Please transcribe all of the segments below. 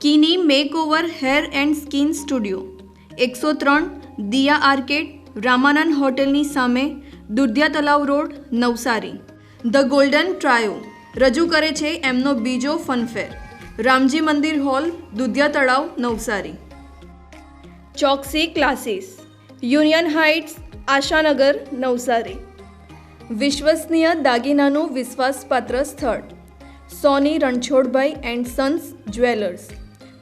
Kini makeover hair and skin studio, એકસો ત્રણ, Diya arcade, Ramanand હોટેલની સામે, Dudhiya Talav road, Navsari. The golden trio, રજૂ કરે છે એમનો બીજો fun fair. Ramji Mandir hall, Dudhiya Talav, Navsari. Choksi classes, union heights, Ashanagar, Navsari. વિશ્વસનીય દાગીનાનું વિશ્વાસપાત્ર સ્થળ, Soni Ranchhodbhai and sons jewellers.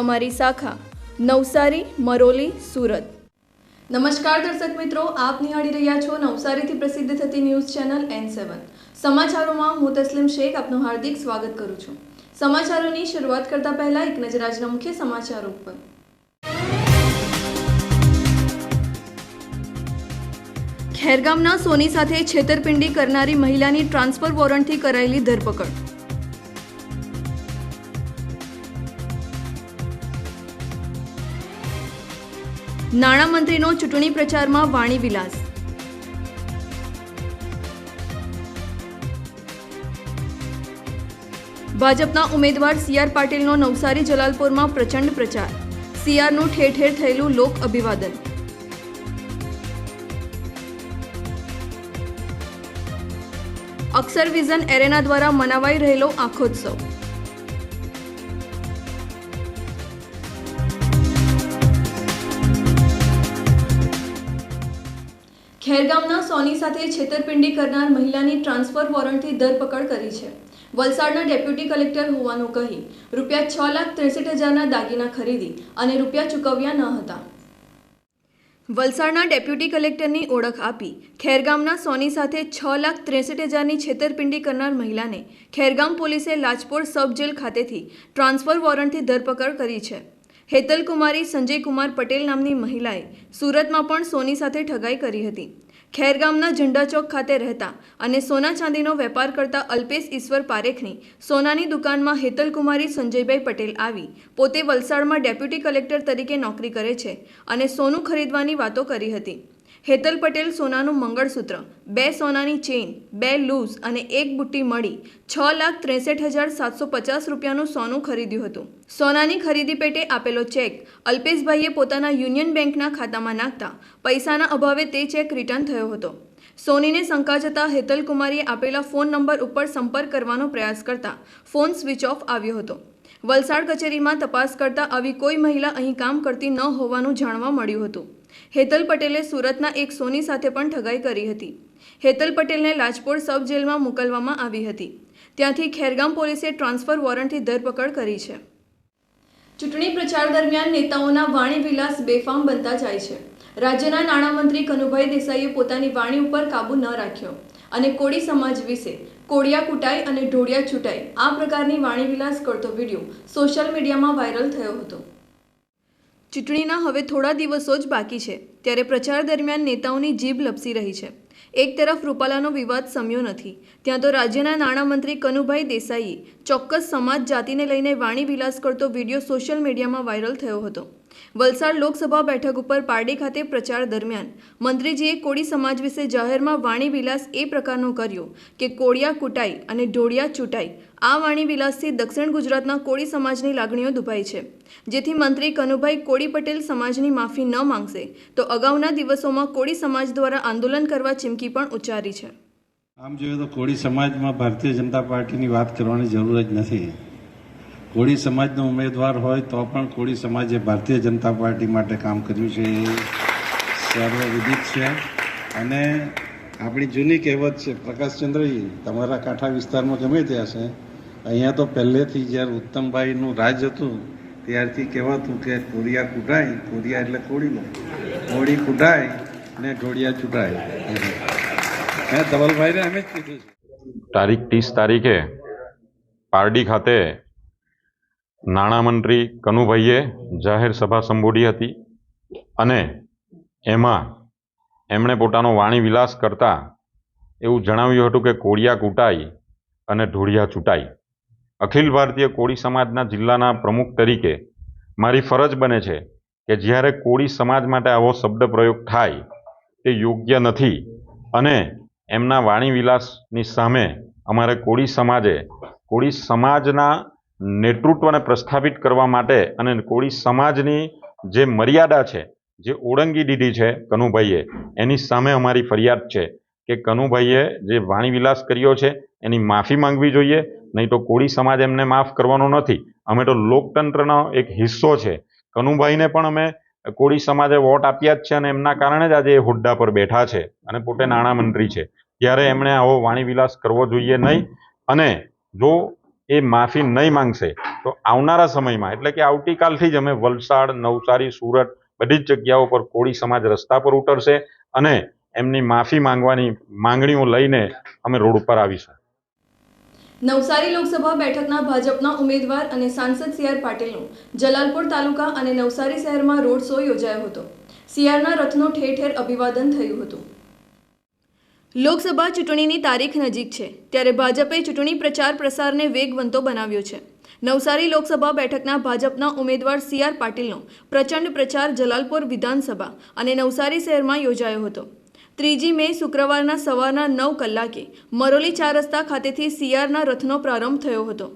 અમારી શાખા, નવસારી, મરોલી, સુરત. નમસ્કાર દર્શક મિત્રો, આપ નિહાળી રહ્યા છો નવસારીથી પ્રસિદ્ધ થતી ન્યૂઝ ચેનલ એન સેવન સમાચારોમાં હું તસ્લીમ શેખ, આપનું હાર્દિક સ્વાગત કરું છું. સમાચારોની શરૂઆત કરતા પહેલા એક નજર આજના મુખ્ય સમાચારો ઉપર. ખેરગામના સોની સાથે છેતરપિંડી કરનારી મહિલાની ટ્રાન્સફર વોરંટથી કરાયેલી ધરપકડ. નાણામંત્રીનો ચૂંટણી પ્રચારમાં વાણી વિલાસ. ભાજપના ઉમેદવાર સી આર પાટીલનો નવસારી જલાલપુરમાં પ્રચંડ પ્રચાર. સીઆરનું ઠેર ઠેર થયેલું લોક અભિવાદન. અક્ષર વિઝન એરેના દ્વારા મનાવાઈ રહેલો આંખોત્સવ. ખેરગામના સોની સાથે છેતરપિંડી કરનાર મહિલાની ટ્રાન્સફર વોરંટથી ધરપકડ કરી છે. વલસાડના ડેપ્યુટી કલેક્ટર હોવાનું કહી રૂપિયા છ લાખ ત્રેસઠ હજારના દાગીના ખરીદી અને રૂપિયા ચૂકવ્યા ન હતા. વલસાડના ડેપ્યુટી કલેક્ટરની ઓળખ આપી ખેરગામના સોની સાથે છ લાખ ત્રેસઠ હજારની છેતરપિંડી કરનાર મહિલાને ખેરગામ પોલીસે લાજપોર સબ જેલ ખાતેથી ટ્રાન્સફર વોરંટથી ધરપકડ કરી છે. હેતલ કુમારી સંજય કુમાર પટેલ નામની મહિલાએ સુરતમાં પણ સોની સાથે ઠગાઈ કરી હતી. ખેરગામના ઝંડા ચોક ખાતે રહેતા અને સોના ચાંદીનો વેપાર કરતા અલ્પેશ ઈશ્વર પારેખની સોનાની દુકાનમાં હેતલકુમારી સંજયભાઈ પટેલ આવી, પોતે વલસાડમાં ડેપ્યુટી કલેક્ટર તરીકે નોકરી કરે છે અને સોનું ખરીદવાની વાતો કરી હતી. હેતલ પટેલ સોનાનું મંગળસૂત્ર, બે સોનાની ચેઇન, બે લૂઝ અને એક બુટ્ટી મળી છ લાખ ત્રેસઠ હજાર સાતસો પચાસ રૂપિયાનું સોનું ખરીદ્યું હતું. સોનાની ખરીદી પેટે આપેલો ચેક અલ્પેશભાઈએ પોતાના યુનિયન બેંકના ખાતામાં નાખતા પૈસાના અભાવે તે ચેક રિટર્ન થયો હતો. સોનીને શંકા જતાં હેતલકુમારીએ આપેલા ફોન નંબર ઉપર સંપર્ક કરવાનો પ્રયાસ કરતા ફોન સ્વિચ ઓફ આવ્યો હતો. વલસાડ કચેરીમાં તપાસ કરતા આવી કોઈ મહિલા અહીં કામ કરતી ન હોવાનું જાણવા મળ્યું હતું. હેતલ પટેલે સુરતના એક સોની સાથે પણ ઠગાઈ કરી હતી. હેતલ પટેલને લાજપોર સબ જેલમાં મોકલવામાં આવી હતી. ત્યાંથી ખેરગામ પોલીસે ટ્રાન્સફર વોરંટથી ધરપકડ કરી છે. ચૂંટણી પ્રચાર દરમિયાન નેતાઓના વાણી વિલાસ બેફામ બનતા જાય છે. રાજ્યના નાણામંત્રી કનુભાઈ દેસાઈએ પોતાની વાણી ઉપર કાબુ ન રાખ્યો અને કોળી સમાજ વિશે કોળિયા કૂટાઈ અને ઢોળિયા છૂટાઈ આ પ્રકારની વાણી વિલાસ કરતો વીડિયો સોશિયલ મીડિયામાં વાયરલ થયો હતો. ચૂંટણીના હવે થોડા દિવસો જ બાકી છે, ત્યારે પ્રચાર દરમિયાન નેતાઓની જીભ લપસી રહી છે. એક તરફ રૂપાલાનો વિવાદ સમ્યો નથી, ત્યાં તો રાજ્યના નાણામંત્રી કનુભાઈ દેસાઈએ ચોક્કસ સમાજ જાતિને લઈને વાણી વિલાસ કરતો વીડિયો સોશિયલ મીડિયામાં વાયરલ થયો હતો. વલસાડ લોકસભા બેઠક ઉપર પારડી ખાતે પ્રચાર દરમિયાન મંત્રીજીએ કોળી સમાજ વિશે જાહેરમાં વાણીવિલાસ એ પ્રકારનો કર્યો કે કોળિયા કૂટાઈ અને ઢોળિયા ચૂંટાઈ. આ વાણીવિલાસથી દક્ષિણ ગુજરાતના કોળી સમાજની લાગણીઓ દુભાઈ છે. જેથી મંત્રી કનુભાઈ કોળી પટેલ સમાજની માફી ન માંગશે, તો અગાઉના દિવસોમાં કોળી સમાજ દ્વારા આંદોલન કરવા ચીમકી પણ ઉચ્ચારી છે. આમ જોઈએ તો કોળી સમાજમાં ભારતીય જનતા પાર્ટીની વાત કરવાની જરૂર જ નથી. કોળી સમાજનો ઉમેદવાર હોય તો પણ કોળી સમાજે ભારતીય જનતા પાર્ટી માટે કામ કર્યું છે. એ સર્વવિદિત છે. અને આપણી જૂની કહેવત છે પ્રકાશચંદ્રજી તમારા કાંઠા વિસ્તારમાં ગમે ત્યાં છે અહીંયા તો પહેલેથી જ્યારે ઉત્તમભાઈનું રાજ હતું, ત્યારથી કહેવાતું કે કોરિયા કૂટાય કોરિયા એટલે કોળીનો. કોળી કૂટાય ને ઢોળિયા ચૂંટાય મેં ધવલભાઈને એમ જ કીધું છે. તારીખ ત્રીસ તારીખે પારડી ખાતે નાણામંત્રી કનુભાઈએ જાહેર સભા સંબોધી હતી અને એમાં એમણે પોતાનો વાણી વિલાસ કરતા એવું જણાવ્યું હતું કે કોળિયા કૂટાઈ અને ઢોળિયા ચૂંટાઈ. અખિલ ભારતીય કોળી સમાજના જિલ્લાના પ્રમુખ તરીકે મારી ફરજ બને છે કે જ્યારે કોળી સમાજ માટે આવો શબ્દ પ્રયોગ થાય તે યોગ્ય નથી અને એમના વાણી વિલાસની સામે અમારે કોળી સમાજે, કોળી સમાજના નેતૃત્વને પ્રસ્થાપિત કરવા માટે અને કોળી સમાજની જે મર્યાદા છે, જે ઓળંગી દીધી છે કનુભાઈએ, એની સામે અમારી ફરિયાદ છે કે કનુભાઈએ જે વાણીવિલાસ કર્યો છે, એની માફી માંગવી જોઈએ, નહીં તો કોળી સમાજ એમને માફ કરવાનો નથી. અમે તો લોકતંત્રનો એક હિસ્સો છે. કનુભાઈને પણ અમે કોળી સમાજે વોટ આપ્યા જ છે અને એમના કારણે જ આજે એ હોદ્દા પર બેઠા છે અને પોતે નાણામંત્રી છે. ત્યારે એમણે આવો વાણીવિલાસ કરવો જોઈએ નહીં. અને જો એ માફી નહીં માંગશે. તો આવનારા સમયમાં, એટલે કે આવતીકાલથી જ અમે વલસાડ, નવસારી, સુરત બધી જ જગ્યાઓ પર કોળી સમાજ રસ્તા પર ઉતરશે અને એમની માફી માંગવાની માંગણીઓ લઈને અમે રોડ ઉપર આવીશું. નવસારી લોકસભા બેઠકના ભાજપના ઉમેદવાર અને સાંસદ સીઆર પાટીલનું જલાલપોર તાલુકા અને નવસારી શહેરમાં રોડ શો યોજાયો હતો. સીઆરના રથનું ઠેર ઠેર અભિવાદન થયું હતું. લોકસભા ચૂંટણીની તારીખ નજીક છે, ત્યારે ભાજપે ચૂંટણી પ્રચાર પ્રસારને વેગવંતો બનાવ્યો છે. નવસારી લોકસભા બેઠકના ભાજપના ઉમેદવાર સી આર પાટીલનો પ્રચંડ પ્રચાર જલાલપોર વિધાનસભા અને નવસારી શહેરમાં યોજાયો હતો. ત્રીજી મે શુક્રવારના સવારના નવ કલાકે મરોલી ચાર રસ્તા ખાતેથી સીઆરના રથનો પ્રારંભ થયો હતો.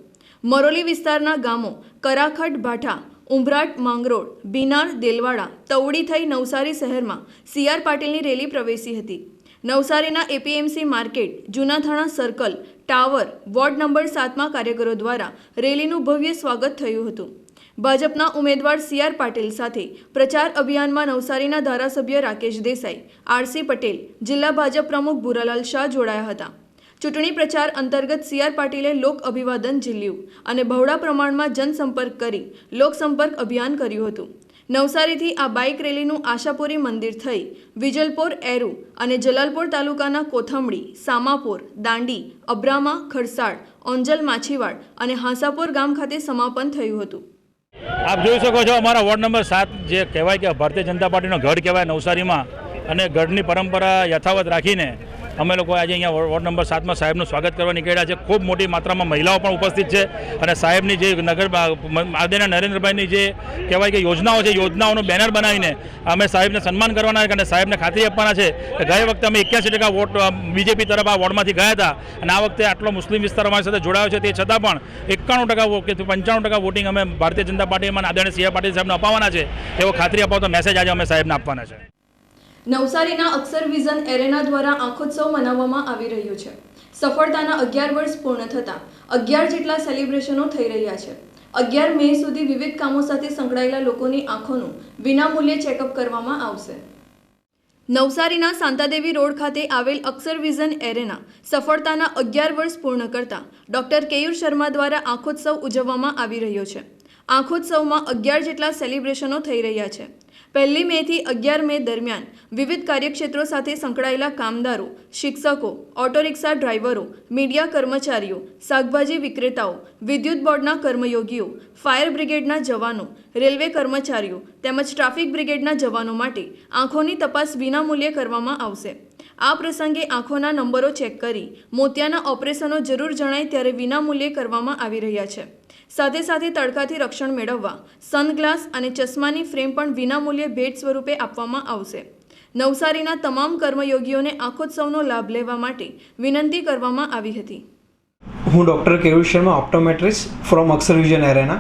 મરોલી વિસ્તારના ગામો કરાખટ, ભાઠા ઉંભરાટ માંગરોળ, બિનાર, દેલવાડા, તવડી થઈ નવસારી શહેરમાં સીઆર પાટીલની રેલી પ્રવેશી હતી. નવસારીના APMC market, Junathana circle, tower, ward number સાતમાં કાર્યકરો દ્વારા રેલીનું ભવ્ય સ્વાગત થયું હતું. ભાજપના ઉમેદવાર સી આર પાટીલ સાથે પ્રચાર અભિયાનમાં નવસારીના ધારાસભ્ય રાકેશ દેસાઈ આરસી પટેલ, જિલ્લા ભાજપ પ્રમુખ ભૂરાલાલ શાહ જોડાયા હતા. ચૂંટણી પ્રચાર અંતર્ગત સી આર પાટીલે લોક અભિવાદન ઝીલ્યું અને બહોળા પ્રમાણમાં જનસંપર્ક કરી લોકસંપર્ક અભિયાન કર્યું હતું. નવસારીથી આ બાઇક રેલીનું આશાપુરી મંદિર થઈ. વિજલપોર એરુ અને જલાલપોર તાલુકાના કોથમડી, સામાપોર, દાંડી, અબ્રામા ખરસાડ ઓંજલ માછીવાડ અને હાંસાપોર ગામ ખાતે સમાપન થયું હતું. આપ જોઈ શકો છો અમારા વોર્ડ નંબર સાત જે કહેવાય કે ભારતીય જનતા પાર્ટીનો ગઢ કહેવાય નવસારીમાં અને ગઢની પરંપરા યથાવત રાખીને અમે લોકો આજે અહીંયા વોર્ડ નંબર સાતમાં સાહેબનું સ્વાગત કરવા નીકળ્યા છે. ખૂબ મોટી માત્રામાં મહિલાઓ પણ ઉપસ્થિત છે અને સાહેબની જે નગર આદરણીય નરેન્દ્રભાઈની જે કહેવાય કે યોજનાઓ છે, યોજનાઓનું બેનર બનાવીને અમે સાહેબને સન્માન કરવાના છે અને સાહેબને ખાતરી આપવાના છે કે ગયા વખતે અમે એક્યાસી ટકા વોટ બીજેપી તરફ આ વોર્ડમાંથી ગયા હતા અને આ વખતે આટલો મુસ્લિમ વિસ્તાર અમારી સાથે જોડાયો છે. તે છતાં પણ એકાણું ટકા કે પંચાણું ટકા વોટિંગ અમે ભારતીય જનતા પાર્ટીમાં આદરણીય સી પાટીલ સાહેબને અપાવવાના છે. એવો ખાતરી અપાવતો મેસેજ આજે અમે સાહેબને આપવાના છે. નવસારીના અક્ષર વિઝન એરેના દ્વારા આંખોત્સવ મનાવવામાં આવી રહ્યો છે. સફળતાના અગિયાર વર્ષ પૂર્ણ થતાં અગિયાર જેટલા સેલિબ્રેશનો થઈ રહ્યા છે. અગિયાર મે સુધી વિવિધ કામો સાથે સંકળાયેલા લોકોની આંખોનું વિનામૂલ્યે ચેકઅપ કરવામાં આવશે. નવસારીના સાંતાદેવી રોડ ખાતે આવેલ અક્ષર વિઝન એરેના સફળતાના અગિયાર વર્ષ પૂર્ણ કરતા ડોક્ટર કેયુર શર્મા દ્વારા આંખોત્સવ ઉજવવામાં આવી રહ્યો છે. આંખોત્સવમાં અગિયાર જેટલા સેલિબ્રેશનો થઈ રહ્યા છે. પહેલી મેથી અગિયાર મે દરમિયાન વિવિધ કાર્યક્ષેત્રો સાથે સંકળાયેલા કામદારો, શિક્ષકો, ઓટો રિક્ષા ડ્રાઈવરો, મીડિયા કર્મચારીઓ, શાકભાજી વિક્રેતાઓ, વિદ્યુત બોર્ડના કર્મયોગીઓ, ફાયર બ્રિગેડના જવાનો, રેલવે કર્મચારીઓ તેમજ ટ્રાફિક બ્રિગેડના જવાનો માટે આંખોની તપાસ વિનામૂલ્યે કરવામાં આવશે. આ પ્રસંગે આંખોના નંબરો ચેક કરી મોતિયાના ઓપરેશનો જરૂર જણાય ત્યારે વિનામૂલ્યે કરવામાં આવી રહ્યા છે. સાથે સાથે તડકાથી રક્ષણ મેળવવા, સનગ્લાસ અને ચશ્માની ફ્રેમ પણ વિનામૂલ્યે ભેટ સ્વરૂપે આપવામાં આવશે. નવસારીના તમામ કર્મયોગીઓને આંખોત્સવનો લાભ લેવા માટે વિનંતી કરવામાં આવી હતી. હું doctor Keyur Sharma optometrist from Akshar vision arena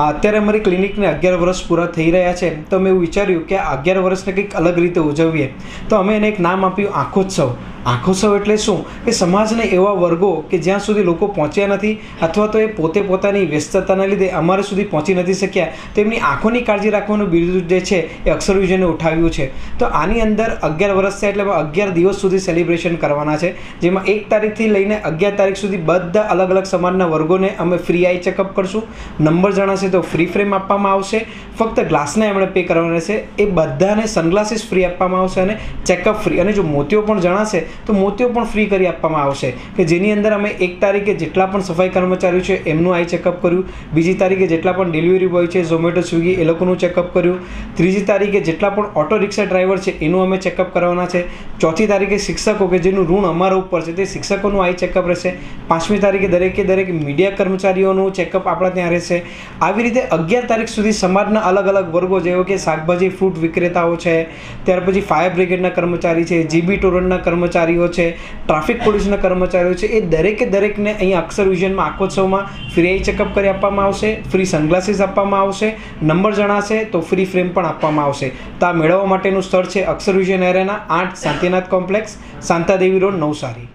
અત્યારે અમારી ક્લિનિકને અગિયાર વર્ષ પૂરા થઈ રહ્યા છે. તો મેં એવું વિચાર્યું કે અગિયાર વર્ષને કંઈક અલગ રીતે ઉજવીએ. તો અમે એને એક નામ આપ્યું, આંખોત્સવ. આંખોત્સવ એટલે શું? કે સમાજને એવા વર્ગો કે જ્યાં સુધી લોકો પહોંચ્યા નથી અથવા તો એ પોતે પોતાની વ્યસ્તતાના લીધે અમારે સુધી પહોંચી નથી શક્યા, તેમની આંખોની કાળજી રાખવાનું બિરુદ જે છે એ અક્ષર વિજયને ઉઠાવ્યું છે. તો આની અંદર અગિયાર વર્ષ છે એટલે અગિયાર દિવસ સુધી સેલિબ્રેશન કરવાના છે, જેમાં એક તારીખથી લઈને અગિયાર તારીખ સુધી બધા અલગ અલગ સમાજના વર્ગોને અમે ફ્રી આઈ ચેકઅપ કરશું. નંબર જણાશે તો ફ્રી ફ્રેમ આપવામાં આવશે. ફક્ત ગ્લાસને એમણે પે કરવાના છે. એ બધાને સનગ્લાસીસ ફ્રી આપવામાં આવશે અને ચેકઅપ ફ્રી અને જો મોતિયો પણ જણાશે તો મોતીઓ પણ ફ્રી કરી આપવામાં આવશે કે જેની અંદર અમે એક તારીખે જેટલા પણ સફાઈ કર્મચારીઓ છે, એમનું આઈ ચેકઅપ કર્યું. બીજી તારીખે જેટલા પણ ડિલિવરી બોય છે ઝોમેટો સ્વિગી એ લોકોનું ચેકઅપ કર્યું. ત્રીજી તારીખે જેટલા પણ ઓટો રિક્ષા ડ્રાઈવર છે, એનું અમે ચેકઅપ કરવાના છે. ચોથી તારીખે શિક્ષકો કે જેનું ઋણ અમારા ઉપર છે, તે શિક્ષકોનું આઈ ચેકઅપ રહેશે. પાંચમી તારીખે દરેકે દરેક મીડિયા કર્મચારીઓનું ચેકઅપ આપણા ત્યાં રહેશે. આવી રીતે અગિયાર તારીખ સુધી સમાજના અલગ અલગ વર્ગો જેવો કે શાકભાજી ફ્રૂટ વિક્રેતાઓ છે, ત્યાર પછી ફાયર બ્રિગેડના કર્મચારી છે જીબી ટોરન્ટના કર્મચારીઓ છે, ટ્રાફિક પોલીસના કર્મચારીઓ છે, એ દરેકે દરેકને અહીંયા અક્ષર વિઝનમાં આખોત્સવમાં ફ્રી આઈ ચેકઅપ કરી આપવામાં આવશે ફ્રી સનગ્લાસીસ આપવામાં આવશે નંબર જણાશે તો ફ્રી ફ્રેમ પણ આપવામાં આવશે. તો આ મેળવવા માટેનું સ્થળ છે અક્ષર વિઝન એરેના આઠ શાંતિનાથ કોમ્પ્લેક્સ શાંતાદેવી રોડ નવસારી.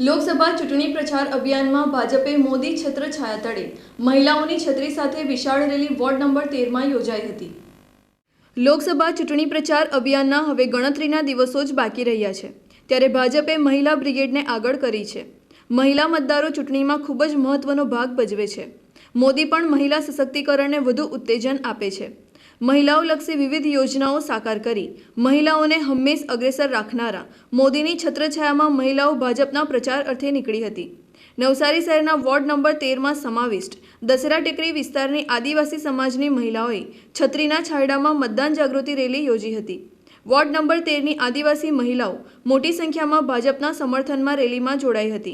લોકસભા ચૂંટણી પ્રચાર અભિયાનમાં ભાજપે મોદી છત્ર છાયા તળે. મહિલાઓની છત્રી સાથે વિશાળ રેલી વોર્ડ નંબર તેરમાં યોજાઈ હતી. લોકસભા ચૂંટણી પ્રચાર અભિયાનના હવે ગણતરીના દિવસો જ બાકી રહ્યા છે. ત્યારે ભાજપે મહિલા બ્રિગેડને આગળ કરી છે. મહિલા મતદારો ચૂંટણીમાં ખૂબ જ મહત્વનો ભાગ ભજવે છે. મોદી પણ મહિલા સશક્તિકરણને વધુ ઉત્તેજન આપે છે. મહિલાઓલક્ષી વિવિધ યોજનાઓ સાકાર કરી, મહિલાઓને હંમેશ અગ્રેસર રાખનારા મોદીની છત્રછાયામાં મહિલાઓ ભાજપના પ્રચાર અર્થે નીકળી હતી. નવસારી શહેરના વોર્ડ નંબર તેરમાં સમાવિષ્ટ દસરા ટેકરી વિસ્તારની આદિવાસી સમાજની મહિલાઓએ છત્રીના છાયડામાં મતદાન જાગૃતિ રેલી યોજી હતી. વોર્ડ નંબર તેરની આદિવાસી મહિલાઓ મોટી સંખ્યામાં ભાજપના સમર્થનમાં રેલીમાં જોડાઈ હતી.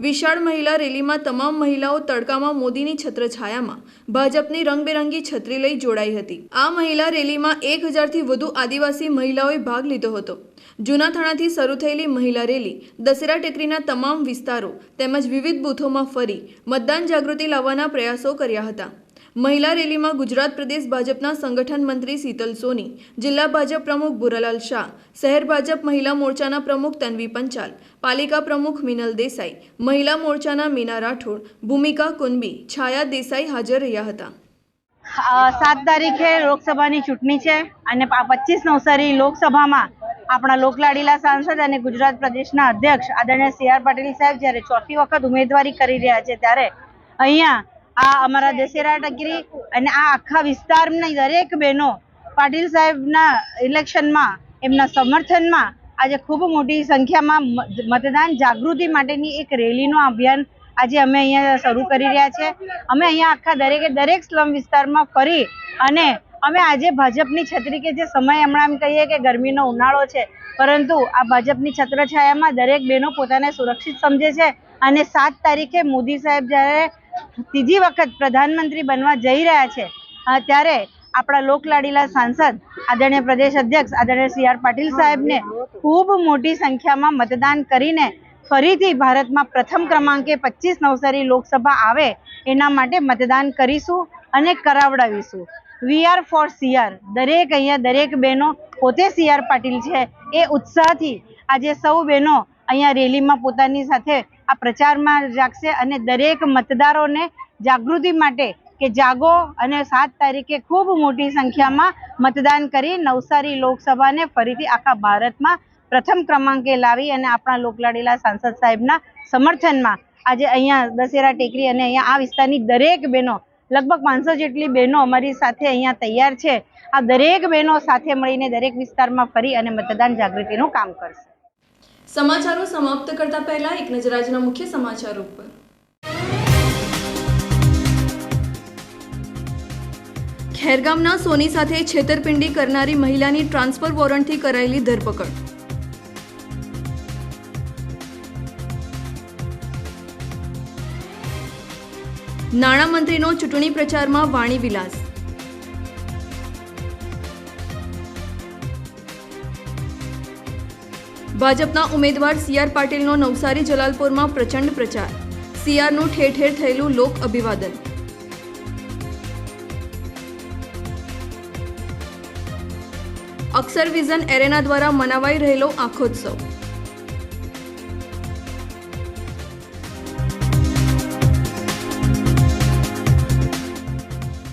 વિશાળ મહિલા રેલીમાં તમામ મહિલાઓ તડકામાં મોદીની છત્રછાયામાં ભાજપની રંગબેરંગી છત્રી લઈ જોડાઈ હતી. આ મહિલા રેલીમાં એક હજારથી વધુ આદિવાસી મહિલાઓએ ભાગ લીધો હતો. જૂના થાણાથી શરૂ થયેલી મહિલા રેલી દશેરા ટેકરીના તમામ વિસ્તારો તેમજ વિવિધ બૂથોમાં ફરી મતદાન જાગૃતિ લાવવાના પ્રયાસો કર્યા હતા. મહિલા રેલીમાં ગુજરાત પ્રદેશ ભાજપના સંગઠન મંત્રી શીતલ સોની, જિલ્લા ભાજપ પ્રમુખ ભુરાલાલ શાહ, શહેર ભાજપ મહિલા મોરચાના પ્રમુખ તન્વી પંચાલ, પાલિકા પ્રમુખ મિનલ દેસાઈ, મહિલા મોરચાના મીના રાઠોડ, ભૂમિકા કુનબી છાયા દેસાઈ હાજર રહ્યા હતા. સાત તારીખે લોકસભાની ચૂંટણી છે અને પચીસ નવસારી લોકસભામાં આપણા લોકલાડીલા સાંસદ અને ગુજરાત પ્રદેશના અધ્યક્ષ આદરણીય સી આર પાટીલ સાહેબ જ્યારે ચોથી વખત ઉમેદવારી કરી રહ્યા છે ત્યારે અહીંયા આ અમારા દશેરા ટકરી અને આ આખા વિસ્તારની દરેક બહેનો પાટીલ સાહેબના ઇલેક્શનમાં, એમના સમર્થનમાં આજે ખૂબ મોટી સંખ્યામાં મતદાન જાગૃતિ માટેની એક રેલીનું અભિયાન આજે અમે અહીંયા શરૂ કરી રહ્યા છે અમે અહીંયા આખા દરેકે દરેક સ્લમ વિસ્તારમાં ફરી અને અમે આજે ભાજપની છત્રી કે જે સમય હમણાં એમ કહીએ કે ગરમીનો ઉનાળો છે, પરંતુ આ ભાજપની છત્રછાયામાં દરેક બહેનો પોતાને સુરક્ષિત સમજે છે. અને સાત તારીખે મોદી સાહેબ જ્યારે ત્રીજી વખત પ્રધાનમંત્રી બનવા જઈ રહ્યા છે. ત્યારે આપણા લોકલાડીલા સાંસદ, આદરણીય પ્રદેશ અધ્યક્ષ, આદરણીય સી આર પાટીલ સાહેબને ખૂબ મોટી સંખ્યામાં મતદાન કરીને ફરીથી ભારતમાં પ્રથમ ક્રમાંકે પચીસ નવસારી લોકસભા આવે એના માટે મતદાન કરીશું અને કરાવડાવીશું. વી આર ફોર સીઆર દરેક અહીંયા દરેક બહેનો પોતે સી આર પાટીલ છે. એ ઉત્સાહથી આજે સૌ બહેનો અહીંયા રેલીમાં પોતાની સાથે આ પ્રચારમાં રાખશે અને દરેક મતદારોને જાગૃતિ માટે કે જાગો અને સાત તારીખે ખૂબ મોટી સંખ્યામાં મતદાન કરી નવસારી લોકસભાને ફરીથી આખા ભારતમાં પ્રથમ ક્રમાંકે લાવી અને આપણા લોકલાડીલા સાંસદ સાહેબના સમર્થનમાં આજે અહીંયા દશેરા ટેકરી અને અહીંયા આ વિસ્તારની દરેક બહેનો, લગભગ પાંચસો જેટલી બહેનો અમારી સાથે અહીંયા તૈયાર છે. આ દરેક બહેનો સાથે મળીને દરેક વિસ્તારમાં ફરી અને મતદાન જાગૃતિનું કામ કરશે. સમાચારો સમાપ્ત કરતા પહેલા એક નજર આજના મુખ્ય સમાચારો પર ખેરગામના સોની સાથે છેતરપિંડી કરનારી મહિલાની ટ્રાન્સફર વોરંટથી કરાયેલી ધરપકડ. નાણામંત્રીનો ચૂંટણી પ્રચારમાં વાણી વિલાસ. ભાજપના ઉમેદવાર સી આર પાટીલનો નવસારી જલાલપુરમાં પ્રચંડ પ્રચાર. સીઆરનું ઠેર ઠેર થયેલું લોક અભિવાદન. અક્ષર વિઝન એરેના દ્વારા મનાવાઈ રહેલો આખોત્સવ.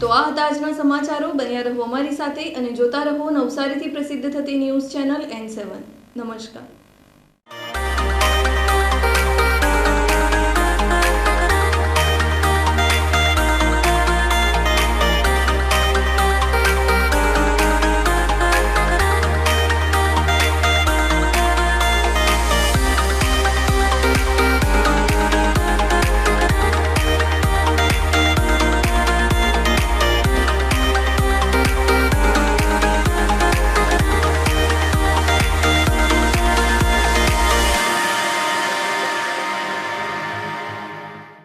તો આ હતા આજના સમાચારો. બન્યા રહો અમારી સાથે અને જોતા રહો નવસારીથી પ્રસિદ્ધ થતી ન્યૂઝ ચેનલ એન સેવન. નમસ્કાર